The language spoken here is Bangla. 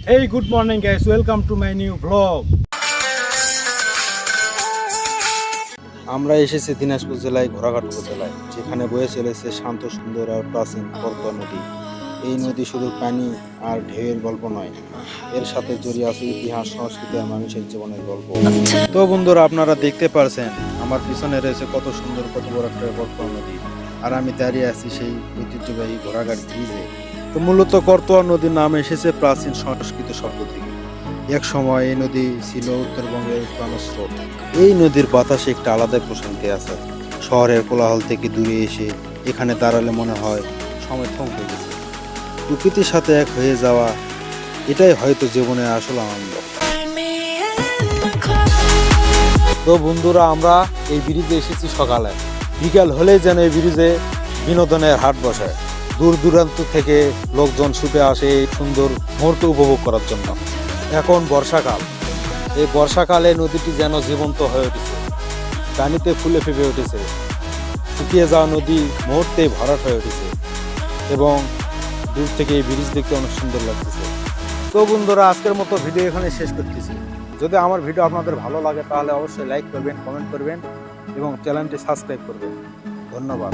Hey, good morning, guys. Welcome to my new vlog. আমরা এসেছি দিনাজপুর জেলায় ঘোড়াঘাট উপজেলায় যেখানে বয়ে চলেছে শান্ত সুন্দর আর প্রাচীন পদ্মা নদী এই নদী শুধু পানি আর ঢেউয়ের গল্প নয় এর সাথে জড়িয়ে আছে ইতিহাস সংস্কৃতি আর মানুষের জীবনের গল্প তো বন্ধুরা আপনারা দেখতে পারছেন আমার পিছনে রয়েছে কত সুন্দর কত বড় একটা পদ্মা নদী আর আমি দাঁড়িয়ে আছি সেই ঐতিহ্যবাহী ঘোড়াঘাট ব্রিজে তো মূলত করতোয়া নদীর নাম এসেছে প্রাচীন সংস্কৃত শব্দ থেকে এক সময় এই নদী ছিল উত্তরবঙ্গের প্রাণস্রোত এই নদীর বাতাসে একটা আলাদাই প্রশান্তি আছে। শহরের কোলাহল থেকে দূরে এসে এখানে দাঁড়ালে মনে হয় সময় হয়ে গেছে। প্রকৃতির সাথে এক হয়ে যাওয়া, এটাই হয়তো জীবনের আসল আনন্দ। তো বন্ধুরা, আমরা এই ব্রিজে এসেছি সকালে। বিকাল হলেই যেন এই ব্রিজে বিনোদনের হাট বসায়। দূর দূরান্ত থেকে লোকজন ছুটে আসে এই সুন্দর মুহূর্ত উপভোগ করার জন্য। এখন বর্ষাকাল। এই বর্ষাকালে নদীটি যেন জীবন্ত হয়ে উঠেছে। পানিতে ফুলে ফেপে উঠেছে। শুকিয়ে যাওয়া নদী মুহূর্তেই ভরাট হয়ে উঠেছে এবং দূর থেকে এই ব্রিজ দেখতে অনেক সুন্দর লাগতেছে। তো বন্ধুরা, আজকের মতো ভিডিও এখানে শেষ করতেছি। যদি আমার ভিডিও আপনাদের ভালো লাগে, তাহলে অবশ্যই লাইক করবেন কমেন্ট করবেন এবং চ্যানেলটি সাবস্ক্রাইব করবেন। ধন্যবাদ।